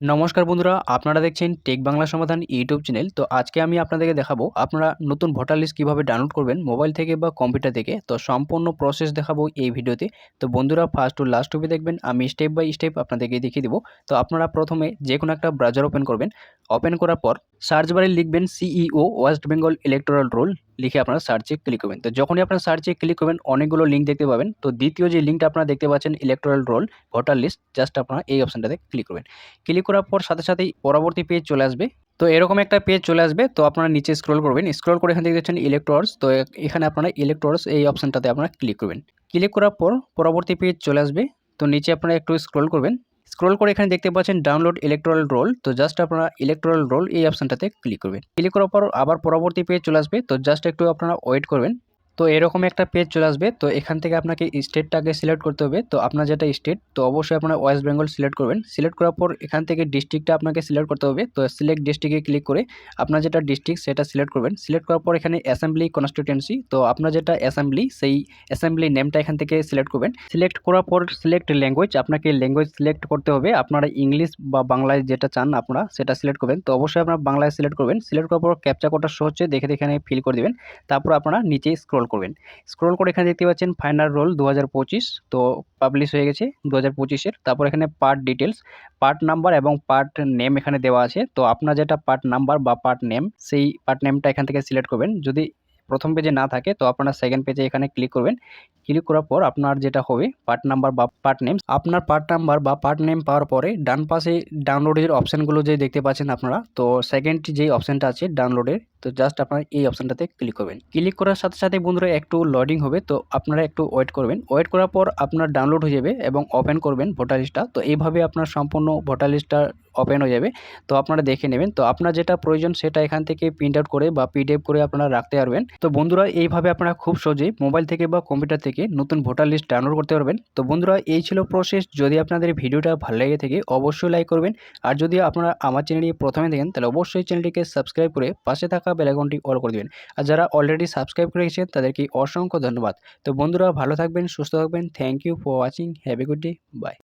নমস্কার বন্ধুরা, আপনারা দেখছেন টেক বাংলা সমাধান ইউটিউব চ্যানেল। তো আজকে আমি আপনাদেরকে দেখাবো, আপনারা নতুন ভোটার লিস্ট কীভাবে ডাউনলোড করবেন মোবাইল থেকে বা কম্পিউটার থেকে। তো সম্পূর্ণ প্রসেস দেখাবো এই ভিডিওতে। তো বন্ধুরা ফার্স্ট টু লাস্ট অবধি দেখবেন, আমি স্টেপ বাই স্টেপ আপনাদেরকে দেখিয়ে দেবো। তো আপনারা প্রথমে যে কোনো একটা ব্রাউজার ওপেন করবেন। ওপেন করার পর সার্চ বারে লিখবেন CEO West Bengal electoral roll লিখে আপনারা সার্চে ক্লিক করবেন। তো যখনই আপনারা সার্চে ক্লিক করবেন, অনেকগুলো লিঙ্ক দেখতে পাবেন। তো দ্বিতীয় যে লিঙ্কটা আপনারা দেখতে পাচ্ছেন electoral roll voter list just আপনারা এই অপশানটাতে ক্লিক করবেন। ক্লিক করার পর সাথে সাথেই পরবর্তী পেজ চলে আসবে। তো এরকম একটা পেজ চলে আসবে, তো আপনারা নিচে স্ক্রল করবেন। স্ক্রল করে এখান থেকে দেখছেন ইলেকট্রস তো এখানে আপনারা ইলেকট্রস এই অপশানটাতে আপনারা ক্লিক করবেন। ক্লিক করার পর পরবর্তী পেজ চলে আসবে। তো নিচে আপনারা একটু স্ক্রল করবেন। স্ক্রল করে এখানে দেখতে পাচ্ছেন ডাউনলোড ইলেকট্রাল রোল তো জাস্ট আপনারা ইলেকট্রাল রোল এই অপশানটাতে ক্লিক করবেন। ক্লিক করার পর আবার পরবর্তী পেজ চলে আসবে, তো জাস্ট একটু আপনারা ওয়েট করবেন। তো এরকম একটা পেজ চলে আসবে। তো এখান থেকে আপনাকে স্টেটটাকে সিলেক্ট করতে হবে। তো আপনার যেটা স্টেট তো অবশ্যই আপনারা ওয়েস্ট বেঙ্গল সিলেক্ট করবেন। সিলেক্ট করার পর এখান থেকে ডিস্ট্রিক্টটা আপনাকে সিলেক্ট করতে হবে। তো সিলেক্ট ডিস্ট্রিক্টে ক্লিক করে আপনার যেটা ডিস্ট্রিক্ট সেটা সিলেক্ট করবেন। সিলেক্ট করার পর এখানে অ্যাসেম্বলি কনস্টিটিউয়েন্সি তো আপনার যেটা অ্যাসেম্বলি সেই অ্যাসেম্বলি নেমটা এখান থেকে সিলেক্ট করবেন। সিলেক্ট করার পর সিলেক্ট ল্যাঙ্গুয়েজ আপনাকে ল্যাঙ্গুয়েজ সিলেক্ট করতে হবে। আপনারা ইংলিশ বা বাংলায় যেটা চান আপনারা সেটা সিলেক্ট করবেন। তো অবশ্যই আপনারা বাংলায় সিলেক্ট করবেন। সিলেক্ট করার পর ক্যাপচা কোটা শো হচ্ছে দেখে দেখে এখানে ফিল করে দেবেন। তারপর আপনারা নিচে স্ক্রল করবেন। স্ক্রল করে এখানে দেখতে পাচ্ছেন ফাইনাল রোল দু হাজার পঁচিশ, তো পাবলিশ হয়ে গেছে দু হাজার তারপর এখানে পার্ট ডিটেলস পার্ট নাম্বার এবং পার্ট নেম এখানে দেওয়া আছে। তো আপনার যেটা পার্ট নাম্বার বা পার্ট নেম সেই পার্ট নেমটা এখান থেকে সিলেক্ট করবেন। যদি প্রথম পেজে না থাকে, তো আপনারা সেকেন্ড পেজে এখানে ক্লিক করবেন। ক্লিক করার পর আপনার যেটা হবে পার্ট নাম্বার বা পার্ট নেম আপনার পার্ট নাম্বার বা পার্ট নেম পাওয়ার পরে ডান পাশে ডাউনলোডের অপশানগুলো যে দেখতে পাচ্ছেন আপনারা, তো সেকেন্ড যে অপশানটা আছে ডাউনলোডের তো জাস্ট আপনারা এই অপশানটাতে ক্লিক করবেন। ক্লিক করার সাথে সাথে বন্ধুরা একটু লোডিং হবে, তো আপনারা একটু ওয়েট করবেন। ওয়েট করার পর আপনার ডাউনলোড হয়ে যাবে এবং ওপেন করবেন ভোটার লিস্টটা তো এইভাবে আপনার সম্পূর্ণ ভোটার লিস্টটা ওপেন হয়ে যাবে। তো আপনারা দেখে নেবেন। তো আপনার যেটা প্রয়োজন সেটা এখান থেকে প্রিন্ট আউট করে বা পিডিএফ করে আপনারা রাখতে পারবেন। তো বন্ধুরা, এইভাবে আপনারা খুব সহজেই মোবাইল থেকে বা কম্পিউটার থেকে নতুন ভোটার লিস্ট ডাউনলোড করতে পারবেন। তো বন্ধুরা, এই ছিল প্রসেস যদি আপনাদের ভিডিওটা ভালো লেগে থাকে, অবশ্যই লাইক করবেন। আর যদি আপনারা আমার চ্যানেলটি প্রথমে দেখেন, তাহলে অবশ্যই চ্যানেলটিকে সাবস্ক্রাইব করে পাশে থাকা বেলাইকনটি অল করে দেবেন। আর যারা অলরেডি সাবস্ক্রাইব করে গেছেন তাদেরকে অসংখ্য ধন্যবাদ। তো বন্ধুরা, ভালো থাকবেন, সুস্থ থাকবেন। Thank you for watching have a good day bye